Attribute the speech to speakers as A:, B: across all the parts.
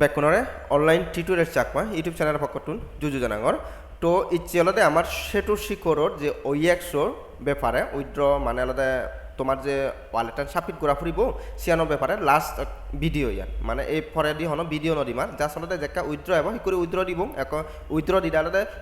A: বেকনরে online tutorial Chakma YouTube চ্যানেলের পক্ষতুন জুজু জানাঙর তো ইচ্ছে আলাদা আমার সেটু শিকরর যে ওই একশোর ব্যাপারে উইথড্র মানে আলাদা তোমার যে ওয়ালেটটা সাবমিট করা ফুরিব সিয়ানোর ব্যাপারে লাস্ট ভিডিও ইয়ান। মানে এই পরে দি হনো ভিডিও নদিমার যা আসলে যেকা উইথড্র হব সি করে উইথড্র দিব এক উইথড্র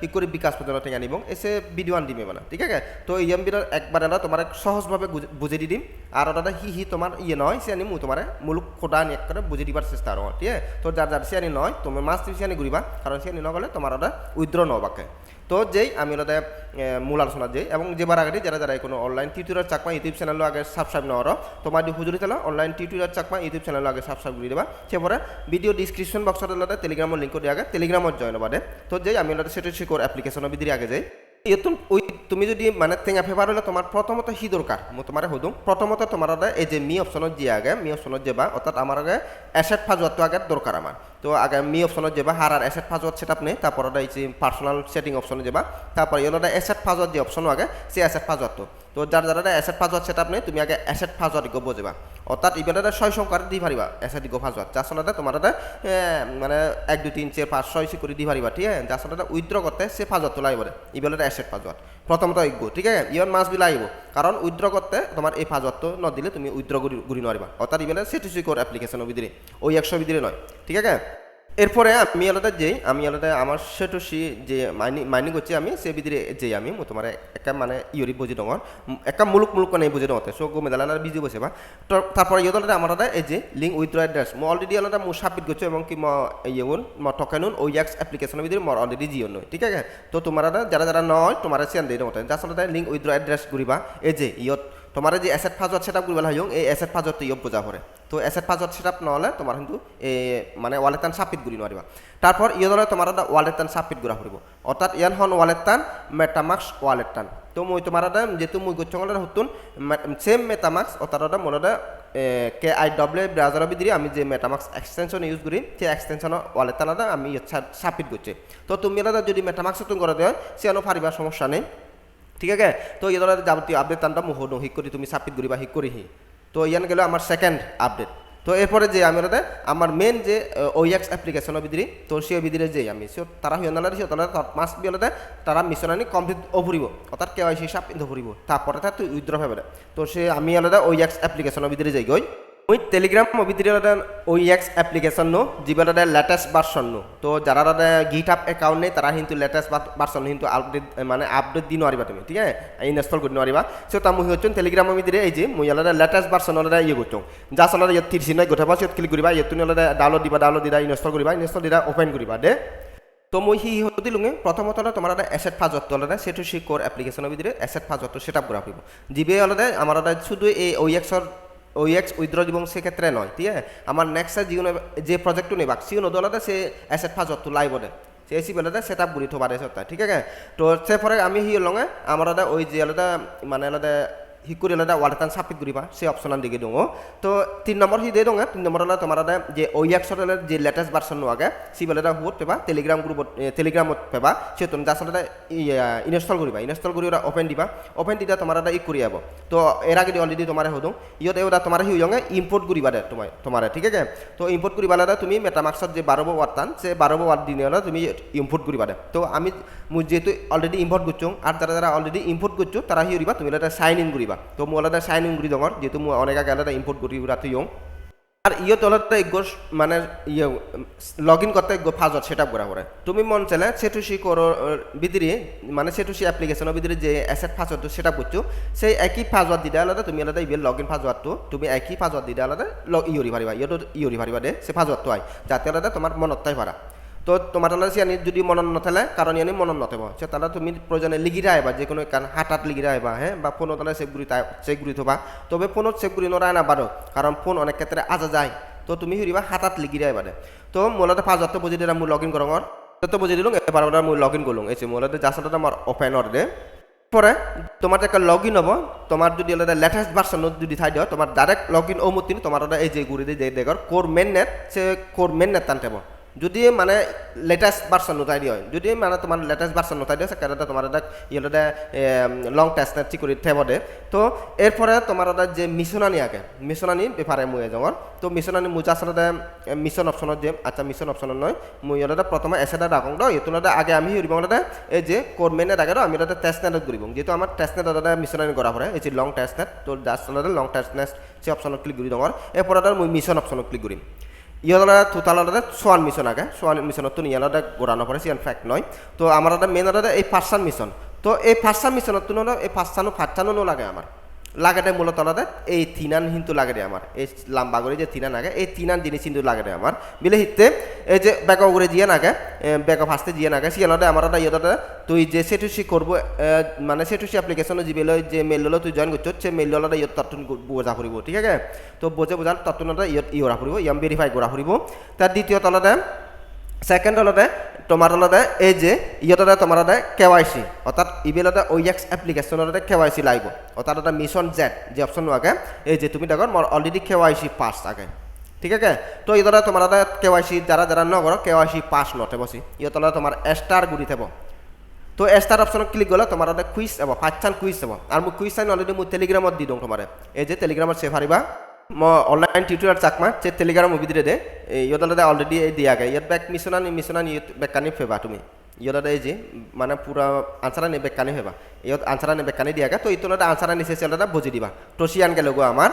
A: সি করে বিকাশ পর্যন্ত টেঙা নিব এসে ভিডিও আন দিমে মানে ঠিক আছে? তো ইয়াম বিরাট একবার আলাদা তোমার সহজভাবে বুঝ- দি দিম। আর দাদা হি হি তোমার ইয়ে নয়, সে আনি মু তোমার মুলুক খোদা নিয়ে করে বুঝে দিবার চেষ্টা করো ঠিক আছে? তো যার যার সে আনি নয়, তুমি মাছ তুমি সে আনি ঘুরিবা। কারণ সে আনি নগলে তোমার ওটা উইথড্র নবাকে। তো যেই আমি ওদের মূল আলোচনা যেই এবং যেবার আগে যারা যারা কোনো online tutorial Chakma YouTube channel আগে সাবস্ক্রাইব নেওয়ার তোমার দি হুজুরি তেলা online tutorial Chakma YouTube channel আগে সাবস্ক্রাইব করে দেবা। সেপরে ভিডিও ডিসক্রিপশন বক্সত ওলাদে টেলিগ্রামের লিঙ্ক দিয়ে আগে টেলিগ্রামত জয়েন বাদে তো যেই আমি ওদের সেটা শিকর অ্যাপ্লিকেশনের ভিতরে আগে যাই। ইয়তুন ওই তুমি যদি মানে টেঙা ফেভার হলে তোমার প্রথমত হি দরকার। মই তোমার সুদুম প্রথমত তোমার এই যে মি অপশনত যে আগে মি অপশনত যাবা অর্থাৎ আমার আগে অ্যাসেট ফাজওয়াতটো আগে দরকার আমার। তো আগে মি অপশনত যাবা হার আর অ্যাসেট ফাজওয়াত সেট আপ নেই, তারপর যে পার্সোনাল সেটিং অপশনে যাবা, তারপর ইয়োটা অ্যাসেট ফাজওয়াত যে অপশন আগে, সেই অ্যাসেট ফাজওয়াতটো তো। তো যার যারা অ্যাসেট ফাজওয়াত সেট আপ নেই, তুমি আগে অ্যাসেট ফাজওয়াত গো বুঝবা। অর্থাৎ ইবেলাটা ছয় সংখ্যার দি পারিবা অ্যাসেট গো ফাজওয়াত যার সঙ্গে তোমার মানে এক, দুই, তিন, চার, পাঁচ, ছয় করে দি পারিবা ঠিক আছে? যার সঙ্গে উইথড্র করতে সে ফাজওয়াত লাগবে ইবেলাটা অ্যাসেট ফাজওয়াত প্রথমত অজ্ঞ ঠিক আছে? ইয়ন মাছ বিলা আহিব কারণ উইথড্র করতে তোমার এই ফাজওয়াত নদিলে তুমি উইথড্র ঘুরি নোৱাৰিবা। অর্থাৎ ইবেলে সেটু সুইকর অ্যাপ্লিকেশনের ভিতরে ওই একশো ভিতরে নয় ঠিক আছে? এরপরে আমি আলাদা যেই, আমি আলাদা আমার সেটু সি যে মাইনি মাইনি করছি আমি, সে ভিতরে যেই আমি, মো তোমার একা মানে ইয়রি বুঝি ডঙর একা মুলুক মুলুক মানে বুঝি ডঙতে সো গো মেদালানা বিজি বসে বা। তারপরে ইয়ে আলাদা আমার আলাদা এই যে লিঙ্ক উইথড্র এড্রেস মই অলরেডি আলাদা মোৰ সাবমিট করছ এবং কি মই ইয়ে মই টকেনুন ওই এক্স অ্যাপ্লিকেশনের ভিতরে মোর অলরেডি জিও নয়, ঠিক আছে? তো তোমার যারা যারা নয়, তোমার সেন দিয়ে ডঙতে যার আলাদা লিঙ্ক উইথড্র এড্রেস ঘুরিবা। এই যে ইয়ত তোমার যে এসেট ফাজত সেট আপ কৰিব লাগে এই এসেট ফাজত ইয়ব বোঝা পৰে তো এসেট ফাজত সেট আপ নহ'লে তোমাৰ কিন্তু মানে ৱালেট টান সাবমিট কৰি নোৱাৰিবা। তারপর ইয়দলে তোমার এটা ৱালেট টান সাবমিট করা ফুৰিব। অর্থাৎ ইয়ান হন ৱালেট টান মেটামাক্স ৱালেট টান। তো মই তোমাৰ এটা, যেহেতু মই গচ্ছঙলে হতুন সেম মেটামাক্স অর্থাৎ এটা এটা কে আই ডব্লিউ ব্রাউজারের ভিতরে আমি যে মেটামাক্স এক্সটেনশন ইউজ করি সেই এক্সটেনশনের ওয়ালেট টানাটা আমি সাবমিট করছি তো তুমি এটা যদি মেটামাক্স তুমি করে দেয় সে ফারিবার সমস্যা নেই। ঠিক আছে? তো ইয়াৰ যাবতীয় আপডেট মোক সোধোঁ শিক কৰি, তুমি চাবমিট কৰিবা শিক কৰিহি। তো ইয়ান গেলে আমার সেকেন্ড আপডেট তো এরপরে যে আমি ওটাতে আমার মেন যে ওইএক্স অ্যাপ্লিকেশনের ভিতরে তো সেই ভিতরে যে আমি সে তারা হিয় নালারি সে তারা মাস বিয়লতে তারা মিশনানি কমপ্লিট অফুরিব অর্থাৎ কে আই সি সাপ কিন্তু ফুরিব তারপরে তার তুই উইথড্র হবে তো সে আমি আলাদা ওইএক্স অ্যাপ্লিকেশনের ভিতরে যাই গই ওই টেলিগ্রাম ভিতরে ওই এক্স অ্যাপ্লিকেশন নো যিবিলাক লেটেষ্ট ভার্সন নো তো যারা গিট আপ একাউন্ট নেই, তারা কিন্তু লেটেষ্ট ভার্সন কিন্তু আপডেট মানে আপডেট দি নোৱাৰিবা তুমি, ঠিক আছে? ইনষ্টল কৰি নোৱাৰিবা। সো তা মুহি হচ্ছেন টেলিগ্রাম ভিতরে এই যে, মুই আলাদা লেটেষ্ট ভার্সন আলাদা ইয়ে করছ যা আলাদা ইয়াত তিরিশ নয় গোঠাবা সিয়ত ক্লিক কৰিবা, ইয়াত তুমি আলাদা ডাউনলোড দিবা ডাউনলোড দিবা ইনষ্টল কৰিবা ইনষ্টল দিবা ওপেন কৰিবা, দে। তো মই সি হতে লুঙে প্রথমত হলো তোমার একটা অ্যাসেট ফাজত আলাদা সেটু সি কোর অ্যাপ্লিকেশনের ভিতরে অ্যাসেট ফাজত সেট আপ করা হইব জিবে আলাদা আমার আলাদা শুধু এই ওইএক্সর ওইএক্স উইথড্র দিব সেক্ষেত্রে নয়, ঠিক আছে? আমার নেক্সট যিকোনো যে প্রজেক্টটো নেবাক সিও আলাদা সে অ্যাসেট ফাজতটো লাইব দে সে এসি বেলাতে সেট আপ করে থবা দে সত্তা ঠিক আছে? তো, সে পরে আমি হি লঙে আমার ওই যে আলাদা মানে আলাদা হি করে আলাদা ওয়ালেটান সাবমিট করিবা সে অপশন দিকে দङ তো তিন নম্বর হি দে দङ তিন নম্বর হলো তোমার যে ওইএক্সর যে লেটেস্ট ভার্সন আগে সি বেলাটা হুত পেবা টেলিগ্রাম গ্রুপত টেলিগ্রামত পেবা সে তুমি সাথে ইনস্টল করিবা ইনস্টল কৰি ওরা ওপেন দিবা ওপেন দিলে তোমার ই কৰি আব তো এর আগে অলরেডি তোমার হুদুং ইয়ত এওটা তোমার হি ইয়ঙে ইম্পোর্ট করিবা দে তোমার তোমার ঠিক আছে তো ইম্পোর্ট করিবা দাদা তুমি মেটামাক্সত যে বারো ওয়ার্ড টান সে বারো ওয়ার্ড দিনে তুমি ইম্পোর্ট করিবা দে তো আমি যেহেতু অলরেডি ইম্পোর্ট করছ আর যারা যারা অলরেডি ইম্পোর্ট করছ তারা হি করিবা তুমি এটা সাইন ইন করিবা আলাদা সাইন ইন করি দঙর যেহেতু মই অনেক আগে আলাদা ইম্পোর্ট করি রাতে ইয়ং আর ইয়ে তলতে গোস মানে ইয়ে লগ ইন করতে ফাজত সেট আপ করা পরে তুমি মন চাইলে সেটুসি করো ভিতরে মানে সেটুসি অ্যাপ্লিকেশনের ভিতরে যে অ্যাসেট ফাজত সেট আপ করছ সেই একই ফাজওয়ার্ড দিতে আলাদা তুমি আলাদা ইবে লগ ইন ফাজওয়ার্ডটো তুমি একই ফাজওয়ার্ড দিতে আলাদা লগ ইয়রি পারিবা ইয়টো ইয়রি পারিবা দে সে ফাজওয়ার্ডটো হয় যাতে আলাদা তোমার মনত তাই তো তোমার তাহলে সে যদি মনত নথেলে, কারণ ইয়ানি মনত নথেব। সে তাহলে তুমি প্রয়োজনে লিগিরা আহিবা যে কোনো কারণ হাতাত লিগিরা আহিবা হ্যাঁ? বা ফোনত তাহলে সেভ গুড়ি সেভ গুড়ি থবা। তবে ফোনত গুড়ি নরা না বারো কারণ ফোন অনেক ক্ষেত্রে আজা যায়। তো তুমি হইবা হাতাত লিগিরা দে। তো মোলাতে পাঁচ হাজার বুঝি দিলাম মোৰ লগ ইন করঙর তো বুঝি দিলুং এবার মই লগ ইন করলুং এই মোলাতে সাথে আমার ওপেন অর দে। পরে তোমার একটা লগ ইন হব। তোমার যদি লেটেস্ট ভার্সন যদি থাই দিও তোমার ডাইরেক্ট লগ ইন ও মতিনি তোমার এই যে গুড়ি দিয়ে যে দেখর কোর মেন নেট সে কোর মেন নেট টানতেব যদি মানে লেটেস্ট ভার্সন নতাই দিয়ে যদি মানে তোমার লেটেস্ট ভার্সন নতাই দিয়ে সেখানে তোমার এটা ইয়েটা লং টেস্ট নেট চিকুরি থেব দে। তো, এরপরে তোমার এটা যে মিশনানি আগে মিশনানি বেপারে মুই এজঙর তো মিশনানি মুজা আসলে মিশন অপশনত যে আচ্ছা মিশন অপশনত নয় মুই এটা প্রথমে এসেটা ডাকং দ ইতুলতে আগে আমি হিরিব এই যে কোড মেনে আগে আমি এটা টেস্ট নেট করিব যেহেতু আমার টেস্ট নেট এটা মিশনানি করা পরে এই যে লং টেস্ট নেট তো জাস্ট লং টেস্ট নেট সে অপশনত ক্লিক করি দঙর এরপরে মুই মিশন অপশনত ক্লিক করিম ইয়ালা তোতালাতে সোয়ান মিশন আগে, সোয়ান মিশনত তো ইয়ালাতে গোড়ানো পরে সিয়ান ফ্যাক্ট নয়। তো আমার মেন এই পাঁচসান মিশন তো এই ফার্স্ট মিশনত তো এই পাঁচসানো ফাটসানো লাগে আমার। লাগাতে মূলত আলাদা। এই কিন্তু লাগে রে আমার। এই লাম্বা করে যে তিনান আগে, এই তিনান জিনিস কিন্তু লাগে রে আমার। বিলে হিতে, এই যে করে জিয়ে নাগে ব্যাক ফার্স্টে জিয়ে নাগে সিয়ানতে আমার এটা ইয়েটা তুই যে সেটুসি করব মানে সেটুসি অ্যাপ্লিকেশনে যিবেলে যে মেইল ললো তুই জয়েন করছ, সে মেইল ললো ইয়ত তত্তুন বোঝা ফুরিব, ঠিক আছে? তো বোঝে বোঝার তত্তুনটা ইয়ত ইয়রা ফুরিব, ইয়াম ভেরিফাই করা ফুরিব। তার দ্বিতীয় তলতে সেকেন্ড হলতে তোমার হলতে এই যে ইয়ততে তোমার হতে কেওয়াইসি অর্থাৎ ইবেলতে কে এপ্লিকেশনতে কেওয়াইসি লাগব। অর্থাৎ এটা মিশন জেড যে অপশন আগে এই যে, তুমি দেখো মোর অলরেডি কেওয়াইসি পাস আগে ঠিক আছে? তো ইতরা তোমার হতে কেওয়াইসি যারা যারা নগর কেওয়াইসি পাস নথে বসি ইয়তলে তোমার স্টার গুড়ি থেব। তো স্টার অপশনত ক্লিক করলে তোমার কুইজ হব ফাইভ কুইজ হব। আর মোক কুইজ চাইন অলরেডি মোৰ টেলিগ্রামত দি দিওঁ তোমাৰে। এই যে টেলিগ্রামত সে হারিবা টিউটোরিয়াল চাকমা, সে টেলিগ্রাম মুভিদিৰে দে। ইয়তলে অলরেডি দিয়াগে ইয়াত বেক মিছনানি মিছনানি বেকানি ফেবা তুমি। ইয়তে এই যে মানে পুরা আনসারানি বেকানি ফেবা। ইয়ত আনসারানি বেকানি দিয়াগে তো ইতলতে আনসারানি সে চেলতে বুজি দিবা। টসিয়ান গেলে গো আমার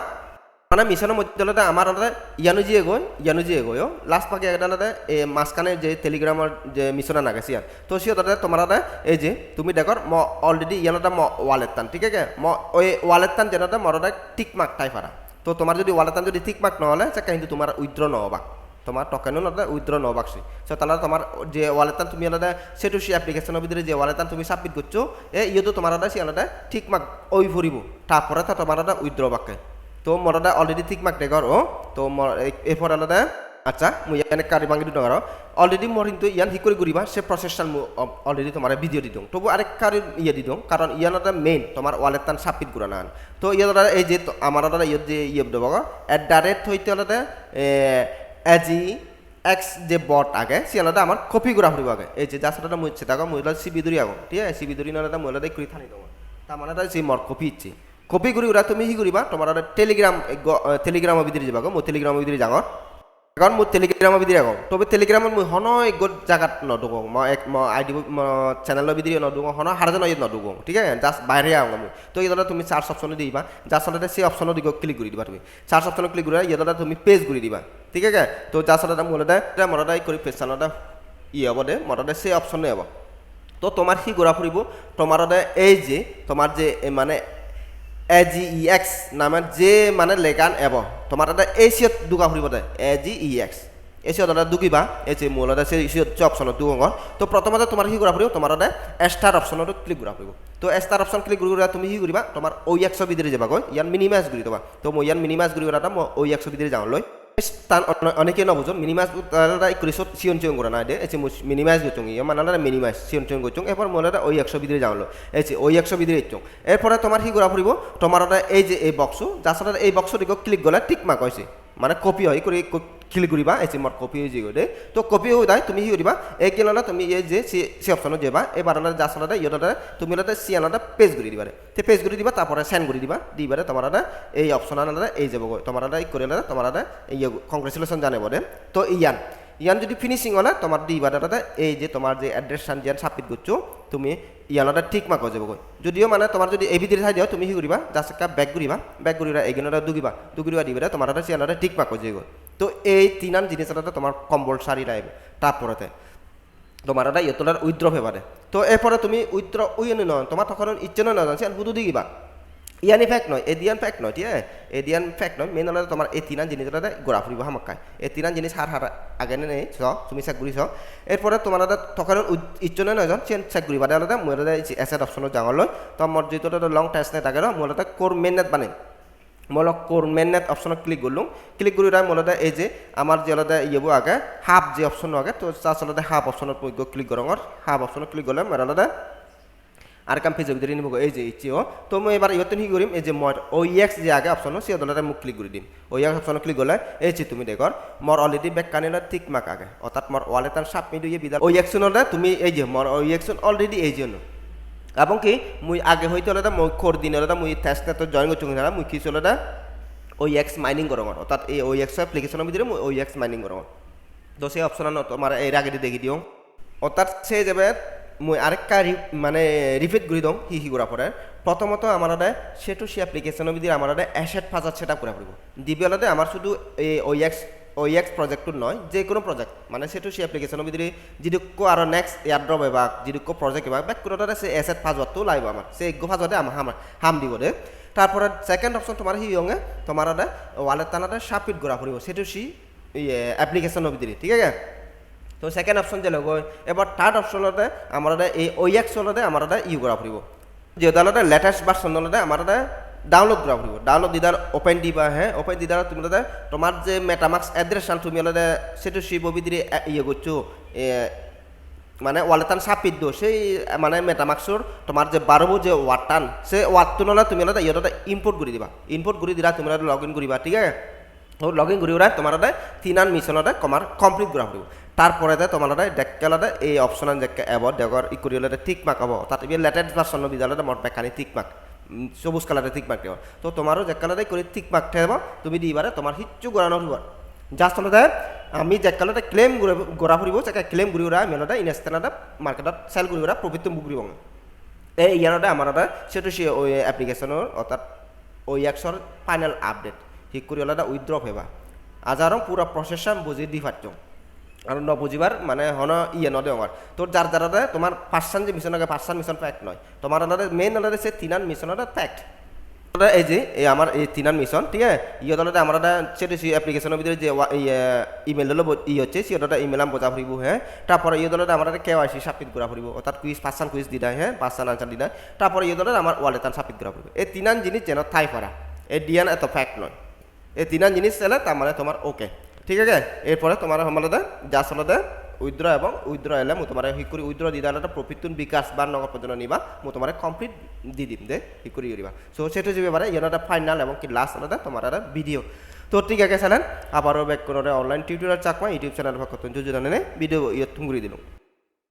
A: মানে মিশনের মধ্যে আমার ইয়ানু জিয়ে গৈ গৈ লাস্ট পাকে এডালতে এই মাঝখানে যে টেলিগ্রামের যে মিশনে নাগেছি ইয়ান তো সিও তাতে এই যে, তুমি দেখর ম অলরেডি ইয়ানতে ম ওয়ালেট টান, ঠিক আছে? ম ওই ওয়ালেট টান যেনতে মরতে টিক মার্ক টাই তো তোমার যদি ওয়ালেট টান যদি ঠিক মার্ক নহলে, সে কিন্তু তোমার উইথড্র নহবা। তোমার টকেনও নদে উইথড্র নহবাকছি সো তাহলে তোমার যে ওয়ালেটান তুমি আলাদা সেটু সে অ্যাপ্লিকেশনের ভিতরে যে ওয়ালেটান তুমি সাবমিট করছ এ ইয়ে তো তোমার আলাদা সে আলাদা ঠিক মার্ক ওই ফুরিব তারপরে তা তোমার আলাদা উইথড্র বাক্যে তো মরদা অলরেডি ঠিক মাক ডেগর ও তো এরপর আলাদা আচ্ছা মুই এনে কারি বাঙ্গি দিওঁ আৰু অলরেডি মোৰ কিন্তু ইয়ান হি কৰি ঘূৰিবা সে প্ৰচেছটান মোৰ অলরেডি তোমাৰ ভিডিঅ' দি দিওঁ। তবু আরেক কারি ইয়ে দি দিওঁ, কাৰণ ইয়ান এটা মেইন তোমাৰ ৱালেট টান চাপিত ঘূৰা নান তো ইয়াত দ্বারা এই যে আমার দ্বারা ইয়াত যে ইয়ে দেব এট রেট হইতে হলে এজি এক্স যে বট আগে সিয়ালতে আমার কপি করা ফুরিব আগে। এই যে যার সাথে মুই সেটা মহিলা সিবি দূরি আগো ঠিক আছে সিবি দূরি নহলে মহিলা কৰি থানি দেবো তার মানে সে মর কপি ইচ্ছে। কপি কৰি উৰা তুমি কি কৰিবা তোমাৰ টেলিগ্রাম টেলিগ্রামৰ ভিতরে যাবা মই টেলিগ্রামৰ ভিতরে যাঙৰ কাৰণ মোৰ টেলিগ্রামৰ ভিতরে আগো তবে টেলিগ্রামত মই হন গত জাগাত নদুগো মই এক মই আই ডি চেনেলৰ ভিতরে নদুগো হন হারজন ইয়ে নদুগো ঠিক আছে? জাস্ট বাইরে আঙো মই তো ইয়ে তুমি চার্জ অপশনে দিবা। যার সাথে সেই অপশনে দিগো ক্লিক করে দিবা তুমি। চার্জ অপশনে ক্লিক করে ইয়ে তুমি পেজ করে দিবা। ঠিক আছে? তো যার সাথে মোলতে মরদাই করে পেজ চানতে ই হব দে। মরদে সেই অপশনে হব। তো তোমার সি ঘোরা ফুরিব তোমার এই যে তোমার যে মানে এ জি ই এক্স নামের যে মানে লেগান এব। তোমার এটা এসিয়ত দুগা ফুরিব দে এ জি ই এক্স এসিয়ত এটা দুগিবা এই যে মূল এটা এসিয়ত যে অপশনত দুগর তো প্রথমতে তোমার কি করা ফুরিব তোমার এটা স্টার অপশনত ক্লিক করা ফুরিব তো স্টার অপশন ক্লিক কৰি তুমি কি কৰিবা, তোমাৰ ঐ একশো ভিতরে যাবাগৈ ইয়ান মিনিমাইজ কৰি দিবা তো মই ইয়ান মিনিমাইজ কৰি মই ঐ একশো যাওঁ যাওয়ালৈ tan অনেকে নবুঝো মিনিমাইজ তারা ইকুরিশত সিয়ন চিয়ন করে না এসে মিনিমাইজ গচুং ইয়ে মানে মিনিমাইজ সিয়ন চিয়ন গচুং এরপর মনে হয় ওই একশো বিদ্রে যাওয়ালো এই ওই একশো বিদ্রে ইচ্ছুং এরপরে তোমার কি করা পড়ব তোমার এই যে এই বক্সু যার সাথে এই বক্সটিকে ক্লিক গলে টিক মার্ক হয়েছে মানে কপি হয় করে ক্লিক কৰিবা এই মোৰ কপি হৈ দেই। তো কপি হৈ যায়, তুমি কি কৰিবা এই কিলনে তুমি এই যে সি অপশনত যাবা, এই বারানা যা চলাতে ইয়তে তুমি হলে সি আনাতে পেজ কৰি দিবা তে পেজ কৰি দিবা তারপরে সেন্ড কৰি দিবা। দি দিবারে তোমার এই অপশন আনাতে এই যাব তোমার এই করে তোমার এই কংগ্রেচুলেশন জানাব দে তো ইয়ান ইয়ান যদি ফিনিশিং হলে তোমার দিবা দাদা এই যে তোমার যে এড্রেস জিয়ান সাবমিট করছ তুমি ইয়ানটা ঠিক মাক যাব যদিও মানে তোমার যদি এই ভিতরে থাই দিও তুমি কি করিবা জাস্ট একটা ব্যাক ঘুরিবা ব্যাক ঘুরিবা এগিনটা দুগিবা দুগিবা দিবা তোমার সিয়ানটা ঠিক মাক যাব তো এই তিনান জিনিসটা তোমার কম্পালসারি লাগবে তারপরেতে। তোমার এটা ইয়তলার উইথড্র ফেবারে তো এরপরে তুমি উইথড্র উইনি নয়, তোমার তখন ইচ্ছে নয় না জানছি হুদু দিবা ইয়ানি ফ্যাক্ট নয়, এদিয়ান ফ্যাক্ট নয় ঠিক আছে এদিয়ান ফ্যাক্ট নয় মেন হলে তোমার এই তিনান জিনিসটা গোড়া ফুরিব হামাক্কায় এই তিনান জিনিস হার হার আগে নেই চ, তুমি চেক ঘুরিছ এরপরে তোমার তখন ইচ্ছনে নয় চেন চেক ঘুরিবা মই এসেট অপশনত যাওয়ালৈ তো মোৰ যিটো লং টেষ্ট নেট আগে মই কোর মেন নেট বানিম কোর নেট অপশনত ক্লিক করলুম ক্লিক করি তাই মূলত এই যে আমার যে আলাদা ইয়েবো আগে হাফ যে অপশন আগে, তো আচলতে হাফ অপশনত ক্লিক করঙর হাফ অপশনত ক্লিক করলে মোৰ আলাদা আর কাম পেজৰ ভিতৰত নিব এই যে ইচ্ছি অ তো মই এবাৰ ইহঁতে কি কৰিম, এই যে মই অ এক্স যে আগে অপশ্যন আছে সিহঁতলে মোক ক্লিক কৰি দিম। অ এক্স অপশ্যন ক্লিক গ'লে, এই যে তুমি দেখৰ, মোৰ অলৰেডি বেক কানিলে টিক মাক আগে। অৰ্থাৎ মোৰ ৱালেটাৰ সাবমিট হয়ে বিদাল। অ এক্সনলে তুমি এই যে, মোৰ অ এক্সন অলৰেডি এই জন্য এবং কি মুই আগে হইতে হলে মই খোর দিন হলে মুই টেস্ট তো জয়েন করছি না, মুই কিছু হলে ওই এক্স মাইনিং করো অর্থাৎ এই ওই এক্স অ্যাপ্লিকেশনের ভিতরে মুই ওই এক্স মাইনিং করো তো সেই অপশন তোমার এর আগে দেখি দিও। অর্থাৎ সে যাবে মুই আরেকটা মানে রিপিট করে দিও হি হি করা পরে প্রথমত আমার সেটু সে অ্যাপ্লিকেশনের ভিতরে আমার অ্যাসেট ফাজার সেট আপ করা পড়ব দ্বিতীয় আমার শুধু এই ওই এক্স ওই এক্স প্রজেক্টটোত নয় যে কোনো প্রজেক্ট মানে সেটু সে অ্যাপ্লিকেশনের ভিতরে যিদুকো আর নেক্সট ইয়ারড্রপ এবার যিদুকো প্রজেক্ট এবার ব্যাক করে সে এসেট ফাজওয়ারটো লাগবে আমার সে এগো ফাজওয়ারে আমার হাম হাম দিব দে তারপরে সেকেন্ড অপশন তোমার হি হঙে তোমার ওয়ালেট তানাতে সাবমিট করা পড়ব সেটু সি অ্যাপ্লিকেশনের ভিতরে ঠিক আছে? তো সেকেন্ড অপশন যে লগ এবার থার্ড অপশনতে আমার এই ওএক্স হলতে আমার ইউ করা ফুরিব যেহেতু লেটেস্ট ভার্সন হলতে আমার ডাউনলোড করা ফুরিব ডাউনলোড দিদার ওপেন দিবা হ্যাঁ ওপেন দিদার তুমি হলতে তোমার যে মেটামাক্স অ্যাড্রেস তুমি হলতে সেটু শিব বিদিরে ইয়ে করছ মানে ওয়ালেটান সাপিত দো সেই মানে মেটামাক্সর তোমার যে বারবো যে ওয়াটান সে ওয়াটটো নলে তুমি হলে ইহঁতে ইম্পোর্ট কৰি দিবা। ইম্পোর্ট কৰি দিলা, তুমি লগ ইন কৰিবা, ঠিক আছে? ও লগ ইন কৰি ওরা তোমার তিনান মিশনতে কমার কমপ্লিট করা হইব তারপরে তোমার ডেকালতে এই অপশন যে এব দেগর ই করি হলে ঠিক মাক হব। তাত লেটেস্ট ভার্সন বিদ্যালয়তে মত বেকানি ঠিক মাক সবুজ কালারে ঠিক মাক দিব। তো তোমারও যে কালারে করে ঠিক মাক থাকব, তুমি দিবারে তোমার হিচ্ছু গড়ানো হইব জাস্ট হলে আমি যে কালারে ক্লেম গড়া ফুরিব যে ক্লেম ঘুরি ওরা আমি হলে ইনস্টেন্ট মার্কেটত সেল ঘুরি ওরা প্রফিট বুক দিব এই ইয়ানতে আমার সেটা সে ওই অ্যাপ্লিকেশনের অর্থাৎ ওই একশোর ফাইনাল আপডেট ঠিক করে হলে উইথড্র হবা আজারও পুরো প্রসেসটা বুঝি দি পারছ আর ন বুঝিবার মানে হন ইয়ে নদে আমার তোর যার যারা তোমার পার্সান যে আগে পার্সান মিশন ফ্যাক্ট নয় তোমার হলে মেইন হলে সে তিনান মিশনের ফ্যাক্ট এই যে, এই আমার এই তিনান মিশন ঠিক আছে? ইয়ে দলতে আমার সেটা সেই অ্যাপ্লিকেশনের ভিতরে যে ইমেল হলো ই হচ্ছে সে দলটা ইমেল আমি বোঝা ফুরিব হ্যাঁ তারপরে ইয়ে দলতে আমার কে আইসি সাবমিট করা ফুরিব অর্থাৎ কুইজ পাঁচসান কুইজ দি দেয় হ্যাঁ পাঁচসান আনসার দি দেয়। তারপরে ইয়ে দলতে আমার ওয়ালেটান সাবমিট করা ফুরিব এই তিনান জিনিস যেন থাই পারা এই ডিয়ান এত ফ্যাক্ট নয় এই তিনান জিনিস চাইলে তার মানে তোমার ওকে ঠিক আছে? এরপরে তোমার সমালতে যা চলতে উইদ্র এবং উইদ্র এলে মো তোমার শিকুরি উইদ্র উইথড্র দি দালে প্রফিট বিকাশ বা নগর পর্যন্ত নিবা মই তোমার কমপ্লিট দি দিম দে শিকুরি দিবা সো সেটা যাবে ইয়ান একটা ফাইনাল এবং কি লাস্ট আলাদা তোমার ভিডিও তো ঠিক আছে চ্যানেল আবারও ব্যাক করে online tutorial Chakma YouTube channel ভাগ করতেন যদি জানেন ভিডিও ইয়ে দিলাম।